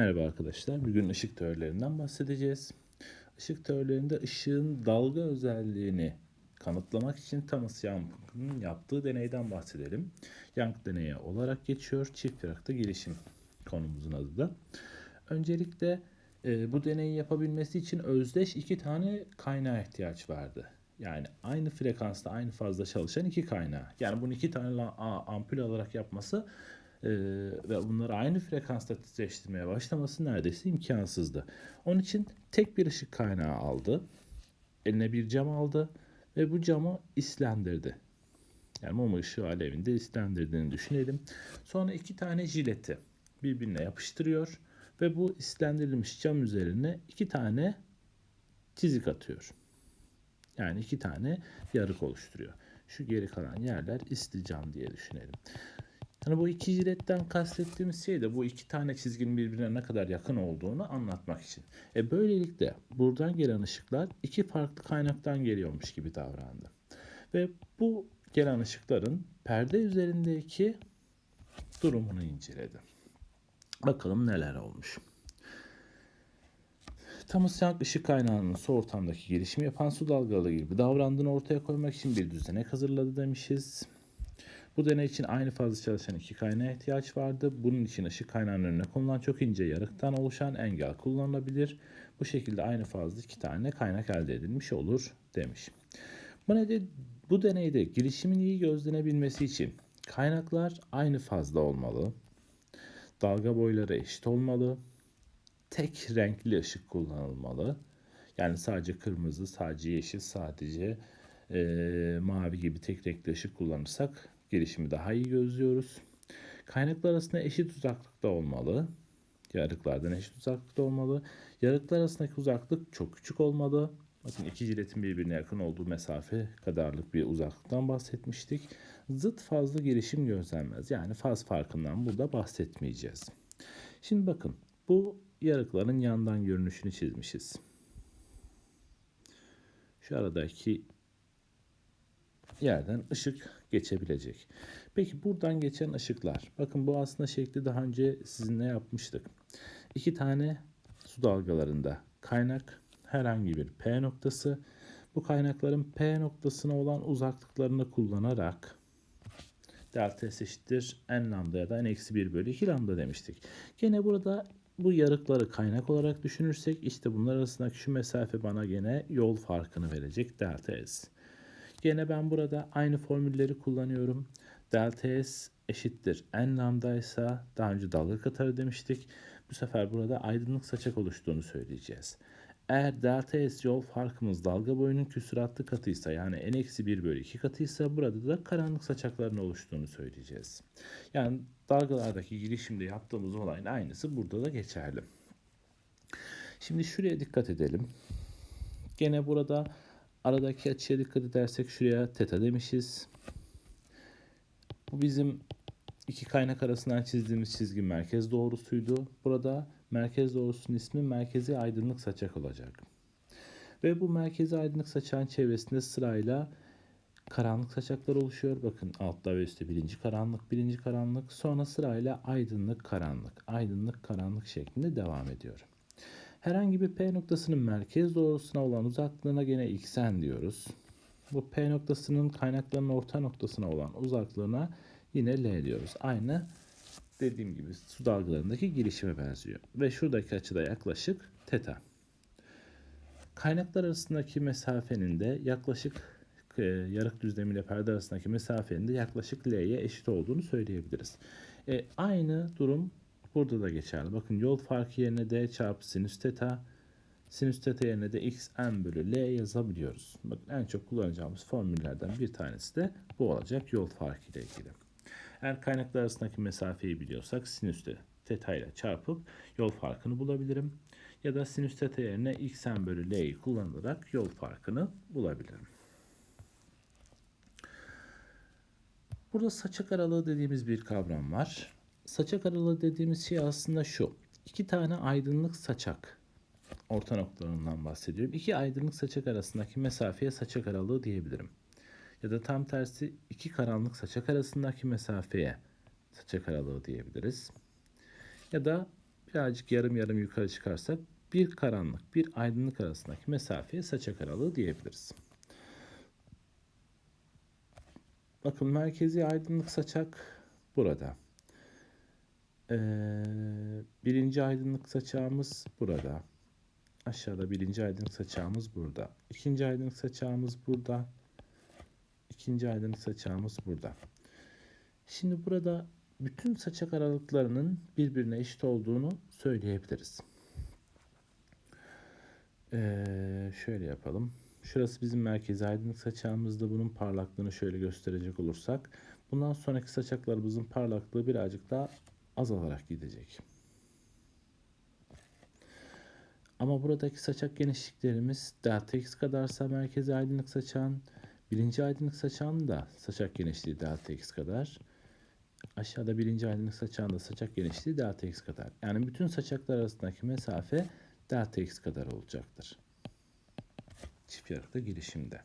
Merhaba arkadaşlar. Bugün ışık teorilerinden bahsedeceğiz. Işık teorilerinde ışığın dalga özelliğini kanıtlamak için Thomas Young'ın yaptığı deneyden bahsedelim. Young deneyi olarak geçiyor. Çift yarakta gelişim konumuzun adı da. Öncelikle e, bu deneyi yapabilmesi için özdeş iki tane kaynağa ihtiyaç vardı. Yani aynı frekansta, aynı fazla çalışan iki kaynağı. Yani bunu iki tane ampul alarak yapması e, ve bunları aynı frekansta titreştirmeye başlaması neredeyse imkansızdı. Onun için tek bir ışık kaynağı aldı. Eline bir cam aldı ve bu camı islendirdi. Yani mum ışığı alevinde islendirdiğini düşünelim. Sonra iki tane jileti birbirine yapıştırıyor ve bu islendirilmiş cam üzerine iki tane çizik atıyor. Yani iki tane yarık oluşturuyor. Şu geri kalan yerler isli cam diye düşünelim. Hani bu iki jiletten kastettiğimiz şey de bu iki tane çizginin birbirine ne kadar yakın olduğunu anlatmak için. E böylelikle buradan gelen ışıklar iki farklı kaynaktan geliyormuş gibi davrandı. Ve bu gelen ışıkların perde üzerindeki durumunu inceledi. Bakalım neler olmuş. Thomas Young ışık kaynağının su ortamdaki gelişimi yapan su dalgaları gibi davrandığını ortaya koymak için bir düzenek hazırladı demişiz. Bu deney için aynı fazla çalışan iki kaynağa ihtiyaç vardı. Bunun için ışık kaynağının önüne konulan çok ince yarıktan oluşan engel kullanılabilir. Bu şekilde aynı fazla iki tane kaynak elde edilmiş olur demiş. Bu, nede, bu deneyde girişimin iyi gözlenebilmesi için kaynaklar aynı fazla olmalı. Dalga boyları eşit olmalı. Tek renkli ışık kullanılmalı. Yani sadece kırmızı, sadece yeşil, sadece e, mavi gibi tek renkli ışık kullanırsak gelişimi daha iyi gözlüyoruz. Kaynaklar arasında eşit uzaklıkta olmalı. Yarıklardan eşit uzaklıkta olmalı. Yarıklar arasındaki uzaklık çok küçük olmalı. Bakın iki jiletin birbirine yakın olduğu mesafe kadarlık bir uzaklıktan bahsetmiştik. Zıt fazla gelişim gözlenmez. Yani faz farkından burada bahsetmeyeceğiz. Şimdi bakın bu yarıkların yandan görünüşünü çizmişiz. Şu aradaki yerden ışık geçebilecek. Peki buradan geçen ışıklar. Bakın bu aslında şekli daha önce sizinle yapmıştık. İki tane su dalgalarında kaynak herhangi bir P noktası. Bu kaynakların P noktasına olan uzaklıklarını kullanarak delta S eşittir n lambda ya da n eksi 1 bölü 2 lambda demiştik. Gene burada bu yarıkları kaynak olarak düşünürsek işte bunlar arasındaki şu mesafe bana gene yol farkını verecek delta S. Gene ben burada aynı formülleri kullanıyorum. Delta S eşittir n lambda ise daha önce dalga katarı demiştik. Bu sefer burada aydınlık saçak oluştuğunu söyleyeceğiz. Eğer delta S yol farkımız dalga boyunun küsuratlı katıysa yani n eksi 1 bölü 2 katıysa burada da karanlık saçakların oluştuğunu söyleyeceğiz. Yani dalgalardaki girişimde yaptığımız olayın aynısı burada da geçerli. Şimdi şuraya dikkat edelim. Gene burada aradaki açıya dikkat edersek şuraya teta demişiz. Bu bizim iki kaynak arasından çizdiğimiz çizgi merkez doğrusuydu. Burada merkez doğrusunun ismi merkezi aydınlık saçak olacak. Ve bu merkezi aydınlık saçağın çevresinde sırayla karanlık saçaklar oluşuyor. Bakın altta ve üstte birinci karanlık, birinci karanlık. Sonra sırayla aydınlık, karanlık, aydınlık, karanlık şeklinde devam ediyor. Herhangi bir P noktasının merkez doğrusuna olan uzaklığına gene xn diyoruz. Bu P noktasının kaynakların orta noktasına olan uzaklığına yine L diyoruz. Aynı dediğim gibi su dalgalarındaki girişime benziyor. Ve şuradaki açıda yaklaşık teta. Kaynaklar arasındaki mesafenin de yaklaşık e, yarık düzlemi perde arasındaki mesafenin de yaklaşık L'ye eşit olduğunu söyleyebiliriz. E, aynı durum burada da geçerli. Bakın yol farkı yerine D çarpı sinüs teta, sinüs teta yerine de x n bölü L yazabiliyoruz. Bakın en çok kullanacağımız formüllerden bir tanesi de bu olacak yol farkı ile ilgili. Eğer kaynaklar arasındaki mesafeyi biliyorsak sinüste teta ile çarpıp yol farkını bulabilirim. Ya da sinüs teta yerine x n bölü L'yi kullanarak yol farkını bulabilirim. Burada saçak aralığı dediğimiz bir kavram var. Saçak aralığı dediğimiz şey aslında şu. İki tane aydınlık saçak orta noktalarından bahsediyorum. İki aydınlık saçak arasındaki mesafeye saçak aralığı diyebilirim. Ya da tam tersi iki karanlık saçak arasındaki mesafeye saçak aralığı diyebiliriz. Ya da birazcık yarım yarım yukarı çıkarsak bir karanlık bir aydınlık arasındaki mesafeye saçak aralığı diyebiliriz. Bakın merkezi aydınlık saçak burada. Ee, birinci aydınlık saçağımız burada. Aşağıda birinci aydınlık saçağımız burada. İkinci aydınlık saçağımız burada. İkinci aydınlık saçağımız burada. Şimdi burada bütün saçak aralıklarının birbirine eşit olduğunu söyleyebiliriz. Ee, şöyle yapalım. Şurası bizim merkezi aydınlık saçağımızda bunun parlaklığını şöyle gösterecek olursak bundan sonraki saçaklarımızın parlaklığı birazcık daha azalarak gidecek. Ama buradaki saçak genişliklerimiz delta x kadarsa merkezi aydınlık saçağın birinci aydınlık saçağın da saçak genişliği delta x kadar. Aşağıda birinci aydınlık saçağın da saçak genişliği delta x kadar. Yani bütün saçaklar arasındaki mesafe delta x kadar olacaktır. Çift yarıklı girişimde.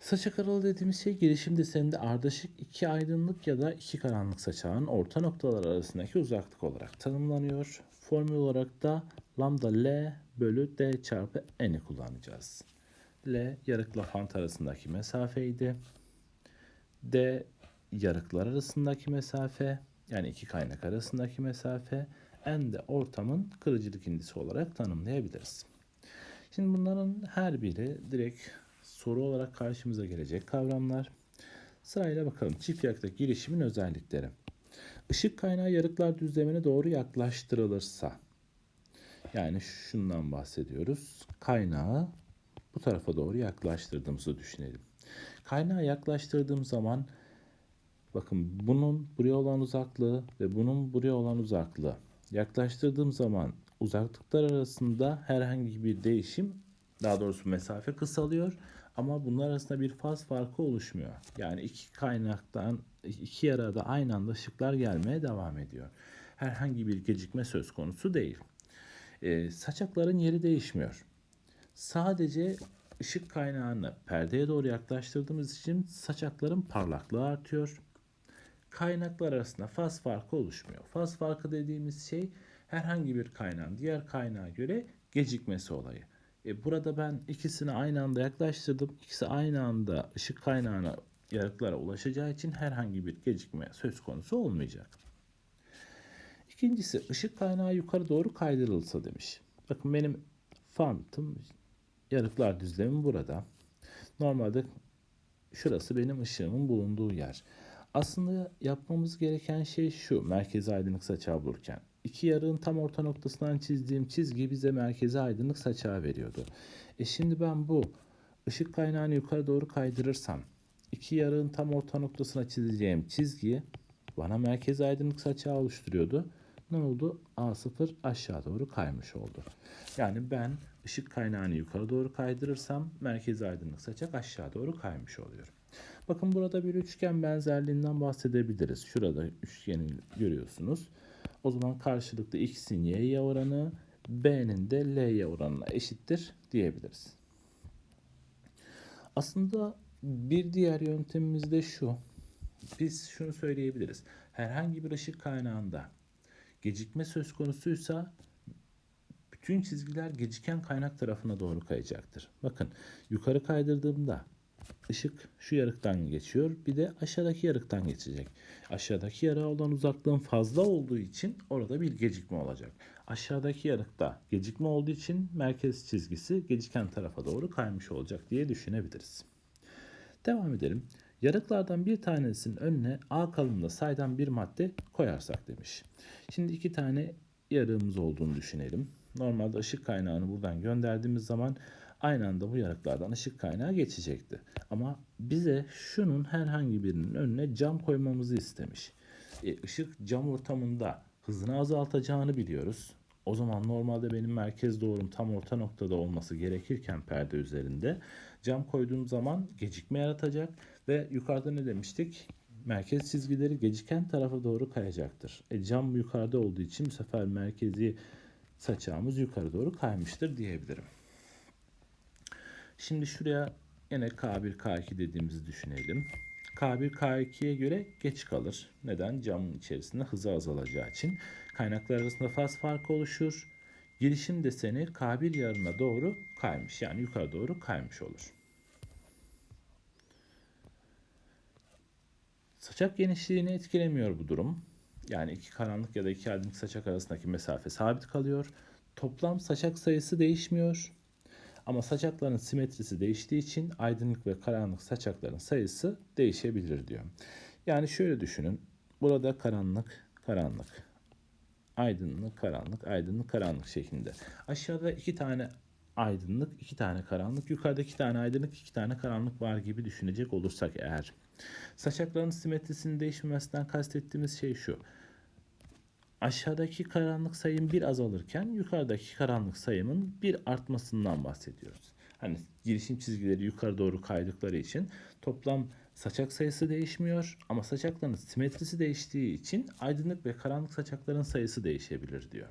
Saçak aralığı dediğimiz şey girişim deseninde ardışık iki aydınlık ya da iki karanlık saçağın orta noktalar arasındaki uzaklık olarak tanımlanıyor. Formül olarak da lambda L bölü D çarpı N'i kullanacağız. L yarıkla fant arasındaki mesafeydi. D yarıklar arasındaki mesafe yani iki kaynak arasındaki mesafe. N de ortamın kırıcılık indisi olarak tanımlayabiliriz. Şimdi bunların her biri direkt soru olarak karşımıza gelecek kavramlar. Sırayla bakalım çift yarıktaki girişimin özellikleri. Işık kaynağı yarıklar düzlemine doğru yaklaştırılırsa yani şundan bahsediyoruz. Kaynağı bu tarafa doğru yaklaştırdığımızı düşünelim. Kaynağı yaklaştırdığım zaman bakın bunun buraya olan uzaklığı ve bunun buraya olan uzaklığı yaklaştırdığım zaman uzaklıklar arasında herhangi bir değişim daha doğrusu mesafe kısalıyor ama bunlar arasında bir faz farkı oluşmuyor. Yani iki kaynaktan iki yarada aynı anda ışıklar gelmeye devam ediyor. Herhangi bir gecikme söz konusu değil. E, saçakların yeri değişmiyor. Sadece ışık kaynağını perdeye doğru yaklaştırdığımız için saçakların parlaklığı artıyor. Kaynaklar arasında faz farkı oluşmuyor. Faz farkı dediğimiz şey herhangi bir kaynağın diğer kaynağa göre gecikmesi olayı. E, burada ben ikisini aynı anda yaklaştırdım. İkisi aynı anda ışık kaynağına yarıklara ulaşacağı için herhangi bir gecikme söz konusu olmayacak. İkincisi ışık kaynağı yukarı doğru kaydırılsa demiş. Bakın benim fantım yarıklar düzlemi burada. Normalde şurası benim ışığımın bulunduğu yer. Aslında yapmamız gereken şey şu merkezi aydınlık saçağı bulurken. İki yarığın tam orta noktasından çizdiğim çizgi bize merkezi aydınlık saçağı veriyordu. E şimdi ben bu ışık kaynağını yukarı doğru kaydırırsam iki yarığın tam orta noktasına çizeceğim çizgi bana merkezi aydınlık saçağı oluşturuyordu. Ne oldu? A0 aşağı doğru kaymış oldu. Yani ben ışık kaynağını yukarı doğru kaydırırsam merkezi aydınlık saçak aşağı doğru kaymış oluyor. Bakın burada bir üçgen benzerliğinden bahsedebiliriz. Şurada üçgeni görüyorsunuz. O zaman karşılıklı x'in y'ye oranı b'nin de l'ye oranına eşittir diyebiliriz. Aslında bir diğer yöntemimiz de şu. Biz şunu söyleyebiliriz. Herhangi bir ışık kaynağında gecikme söz konusuysa bütün çizgiler geciken kaynak tarafına doğru kayacaktır. Bakın yukarı kaydırdığımda ışık şu yarıktan geçiyor. Bir de aşağıdaki yarıktan geçecek. Aşağıdaki yarığa olan uzaklığın fazla olduğu için orada bir gecikme olacak. Aşağıdaki yarıkta gecikme olduğu için merkez çizgisi geciken tarafa doğru kaymış olacak diye düşünebiliriz. Devam edelim. Yarıklardan bir tanesinin önüne A kalınlığında saydan bir madde koyarsak demiş. Şimdi iki tane yarığımız olduğunu düşünelim. Normalde ışık kaynağını buradan gönderdiğimiz zaman aynı anda bu yarıklardan ışık kaynağı geçecekti. Ama bize şunun herhangi birinin önüne cam koymamızı istemiş. E, ışık cam ortamında hızını azaltacağını biliyoruz. O zaman normalde benim merkez doğrum tam orta noktada olması gerekirken perde üzerinde cam koyduğum zaman gecikme yaratacak ve yukarıda ne demiştik? Merkez çizgileri geciken tarafa doğru kayacaktır. E, cam yukarıda olduğu için bu sefer merkezi saçağımız yukarı doğru kaymıştır diyebilirim. Şimdi şuraya yine K1, K2 dediğimizi düşünelim. K1 K2'ye göre geç kalır. Neden? Camın içerisinde hızı azalacağı için. Kaynaklar arasında faz farkı oluşur. Girişim deseni K1 yarına doğru kaymış. Yani yukarı doğru kaymış olur. Saçak genişliğini etkilemiyor bu durum. Yani iki karanlık ya da iki aydınlık saçak arasındaki mesafe sabit kalıyor. Toplam saçak sayısı değişmiyor. Ama saçakların simetrisi değiştiği için aydınlık ve karanlık saçakların sayısı değişebilir diyor. Yani şöyle düşünün. Burada karanlık, karanlık, aydınlık, karanlık, aydınlık, karanlık şeklinde. Aşağıda iki tane aydınlık, iki tane karanlık, yukarıda iki tane aydınlık, iki tane karanlık var gibi düşünecek olursak eğer. Saçakların simetrisinin değişmemesinden kastettiğimiz şey şu. Aşağıdaki karanlık sayım bir azalırken yukarıdaki karanlık sayımın bir artmasından bahsediyoruz. Hani girişim çizgileri yukarı doğru kaydıkları için toplam saçak sayısı değişmiyor ama saçakların simetrisi değiştiği için aydınlık ve karanlık saçakların sayısı değişebilir diyor.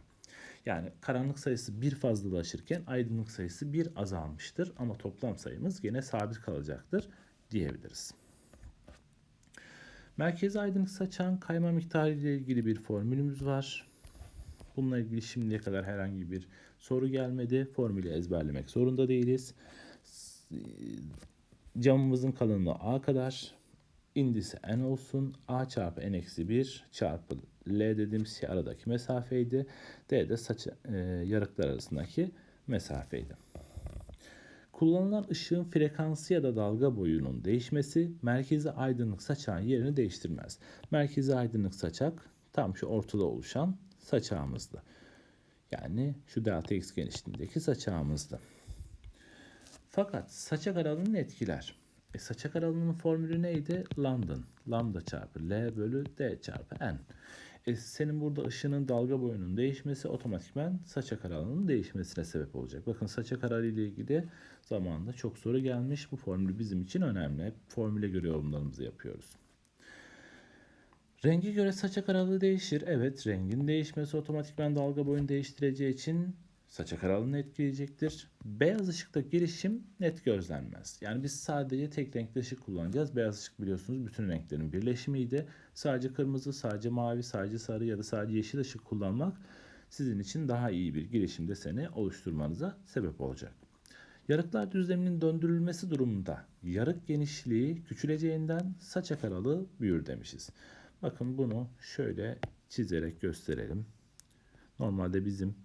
Yani karanlık sayısı bir fazlalaşırken aydınlık sayısı bir azalmıştır ama toplam sayımız gene sabit kalacaktır diyebiliriz. Merkezi aydınlık saçağın kayma miktarı ile ilgili bir formülümüz var. Bununla ilgili şimdiye kadar herhangi bir soru gelmedi. Formülü ezberlemek zorunda değiliz. Camımızın kalınlığı A kadar. İndisi n olsun. A çarpı n eksi 1 çarpı L dediğimiz şey aradaki mesafeydi. D de saç, e, yarıklar arasındaki mesafeydi. Kullanılan ışığın frekansı ya da dalga boyunun değişmesi merkezi aydınlık saçağın yerini değiştirmez. Merkezi aydınlık saçak tam şu ortada oluşan saçağımızdı. Yani şu delta x genişliğindeki saçağımızdı. Fakat saçak aralığını etkiler. E, saçak aralığının formülü neydi? Lambda. Lambda çarpı L bölü D çarpı N. E, senin burada ışının dalga boyunun değişmesi otomatikman saçak aralığının değişmesine sebep olacak. Bakın saçak aralığı ile ilgili zamanında çok soru gelmiş. Bu formül bizim için önemli. Hep formüle göre yorumlarımızı yapıyoruz. Rengi göre saçak aralığı değişir. Evet rengin değişmesi otomatikman dalga boyunu değiştireceği için saçak aralığını etkileyecektir. Beyaz ışıkta girişim net gözlenmez. Yani biz sadece tek renkli ışık kullanacağız. Beyaz ışık biliyorsunuz bütün renklerin birleşimiydi. Sadece kırmızı, sadece mavi, sadece sarı ya da sadece yeşil ışık kullanmak sizin için daha iyi bir girişim deseni oluşturmanıza sebep olacak. Yarıklar düzleminin döndürülmesi durumunda yarık genişliği küçüleceğinden saçak aralığı büyür demişiz. Bakın bunu şöyle çizerek gösterelim. Normalde bizim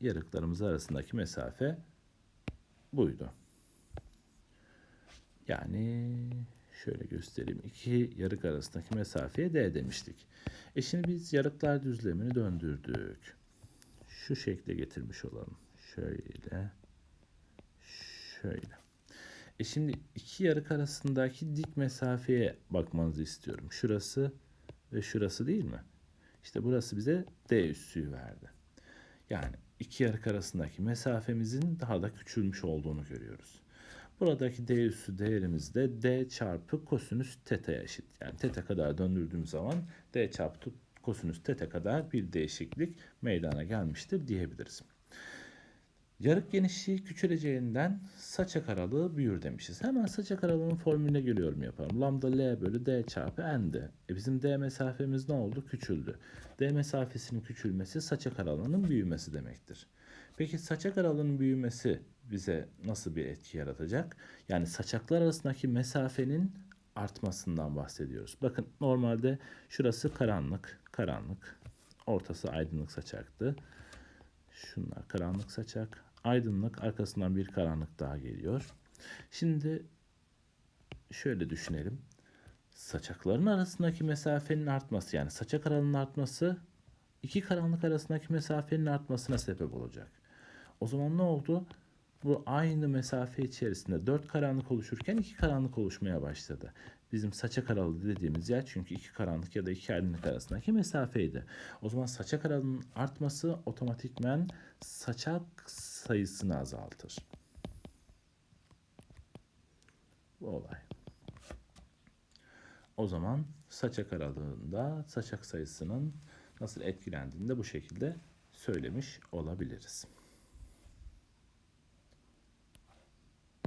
yarıklarımız arasındaki mesafe buydu. Yani şöyle göstereyim. İki yarık arasındaki mesafeye D demiştik. E şimdi biz yarıklar düzlemini döndürdük. Şu şekle getirmiş olalım. Şöyle. Şöyle. E şimdi iki yarık arasındaki dik mesafeye bakmanızı istiyorum. Şurası ve şurası değil mi? İşte burası bize D üssüyü verdi. Yani iki yarık arasındaki mesafemizin daha da küçülmüş olduğunu görüyoruz. Buradaki d üssü değerimiz de d çarpı kosinüs teta'ya eşit. Yani teta kadar döndürdüğüm zaman d çarpı kosinüs teta kadar bir değişiklik meydana gelmiştir diyebiliriz. Yarık genişliği küçüleceğinden saçak aralığı büyür demişiz. Hemen saçak aralığının formülüne geliyorum yapalım. Lambda L bölü D çarpı N'de. E bizim D mesafemiz ne oldu? Küçüldü. D mesafesinin küçülmesi saçak aralığının büyümesi demektir. Peki saçak aralığının büyümesi bize nasıl bir etki yaratacak? Yani saçaklar arasındaki mesafenin artmasından bahsediyoruz. Bakın normalde şurası karanlık, karanlık. Ortası aydınlık saçaktı. Şunlar karanlık saçak, aydınlık arkasından bir karanlık daha geliyor. Şimdi şöyle düşünelim. Saçakların arasındaki mesafenin artması yani saçak aralığının artması iki karanlık arasındaki mesafenin artmasına sebep olacak. O zaman ne oldu? Bu aynı mesafe içerisinde dört karanlık oluşurken iki karanlık oluşmaya başladı. Bizim saçak aralığı dediğimiz yer çünkü iki karanlık ya da iki aydınlık arasındaki mesafeydi. O zaman saçak aralığının artması otomatikmen saçak sayısını azaltır. Bu olay. O zaman saçak aralığında saçak sayısının nasıl etkilendiğini de bu şekilde söylemiş olabiliriz.